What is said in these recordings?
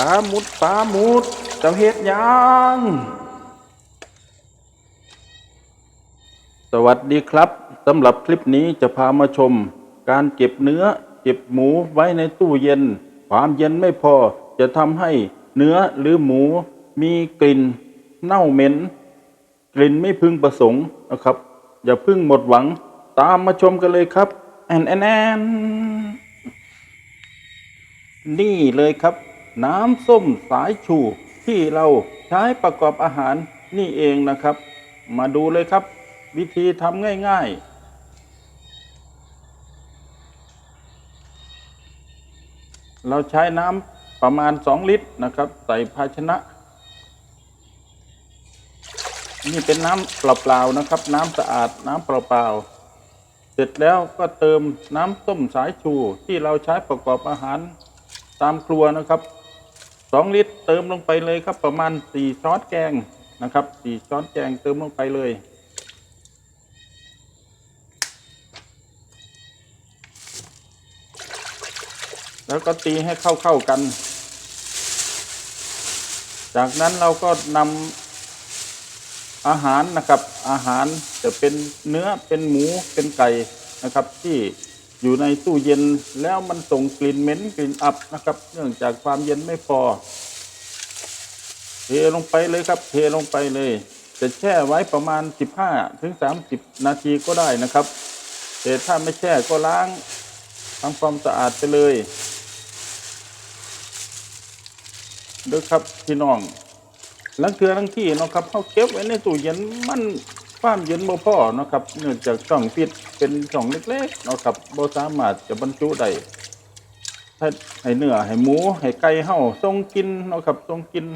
ปลามุดปลามุดเจ้าเฮ็ดยังสวัสดีครับสำหรับคลิปนี้จะพามาชม การเก็บเนื้อ เก็บหมูไว้ในตู้เย็น ความเย็นไม่พอจะทำให้เนื้อหรือหมูมีกลิ่นเน่าเหม็น กลิ่นไม่พึงประสงค์นะครับ อย่าพึ่งหมดหวังตามมาชมกันเลยครับแอนแอนแอนนี่เลยครับ น้ำส้มสายชูที่เราใช้ประกอบอาหารนี่เองนะครับ มาดูเลยครับ วิธีทำง่าย ๆเราใช้น้ำประมาณ 2 ลิตรนะครับ ใส่ภาชนะ นี่เป็นน้ำเปล่าๆนะครับ น้ำสะอาดน้ำเปล่าๆเสร็จแล้วก็เติมน้ำส้มสายชูที่เราใช้ประกอบอาหารตามครัวนะครับ 2 ลิตรเติมลงไปเลยครับ ประมาณ 4 ช้อนแกงนะครับ 4 ช้อนแกงเติมลงไปเลย แล้วก็ตีให้เข้าๆกัน จากนั้นเราก็นำอาหารนะครับ อาหารจะเป็นเนื้อเป็นหมูเป็นไก่นะครับที่ อยู่ในตู้เย็นแล้วมันส่งกลิ่นเหม็นกลิ่นอับนะครับ เนื่องจากความเย็นไม่พอ เทลงไปเลยครับ เทลงไปเลย จะแช่ไว้ประมาณ 15ถึง30 นาทีก็ได้นะครับแต่ถ้าไม่แช่ก็ล้างทำความสะอาดไปเลยเด้อครับพี่น้องลังเทือทั้งที่นะครับเขาเก็บไว้ในตู้เย็นมัน ความเย็นบ่พอเนาะครับเนื่องจากช่องปิดเป็นช่องเล็กๆเนาะครับบ่สามารถจะบรรจุได้ให้ให้เนื้อให้หมูให้ไก่เฮาทรงกินเนาะครับทรงกิน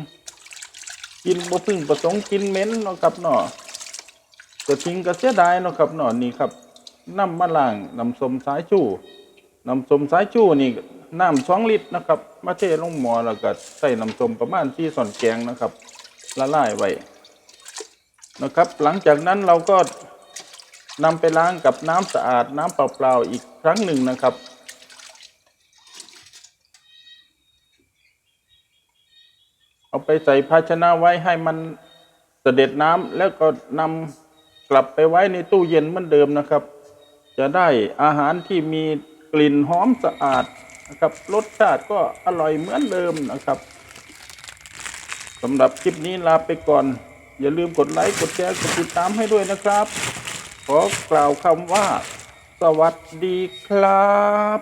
กินบ่พึ่งประสงค์กินเหม็นเนาะครับเนาะก็ทิ้งก็เสียดายเนาะครับเนาะนี่ครับน้ำมะล่างน้ำส้มสายชูน้ำส้มสายชูนี่น้ำสองลิตรนะครับมาเทลงหม้อแล้วก็ใส่น้ำส้มประมาณที่ส่อนแกงนะครับละลายไว้ นะครับ หลังจากนั้นเราก็นำไปล้างกับน้ำสะอาดน้ำเปล่าๆอีกครั้งหนึ่งนะครับเอาไปใส่ภาชนะไว้ให้มันเสด็จน้ำแล้วก็นำกลับไปไว้ในตู้เย็นเหมือนเดิมนะครับ จะได้อาหารที่มีกลิ่นหอมสะอาดนะครับรสชาติก็อร่อยเหมือนเดิมนะครับสำหรับคลิปนี้ลาไปก่อน อย่าลืมกดไลค์กดแชร์กดติดตามให้ด้วยนะครับ ขอกล่าวคำว่า สวัสดีครับ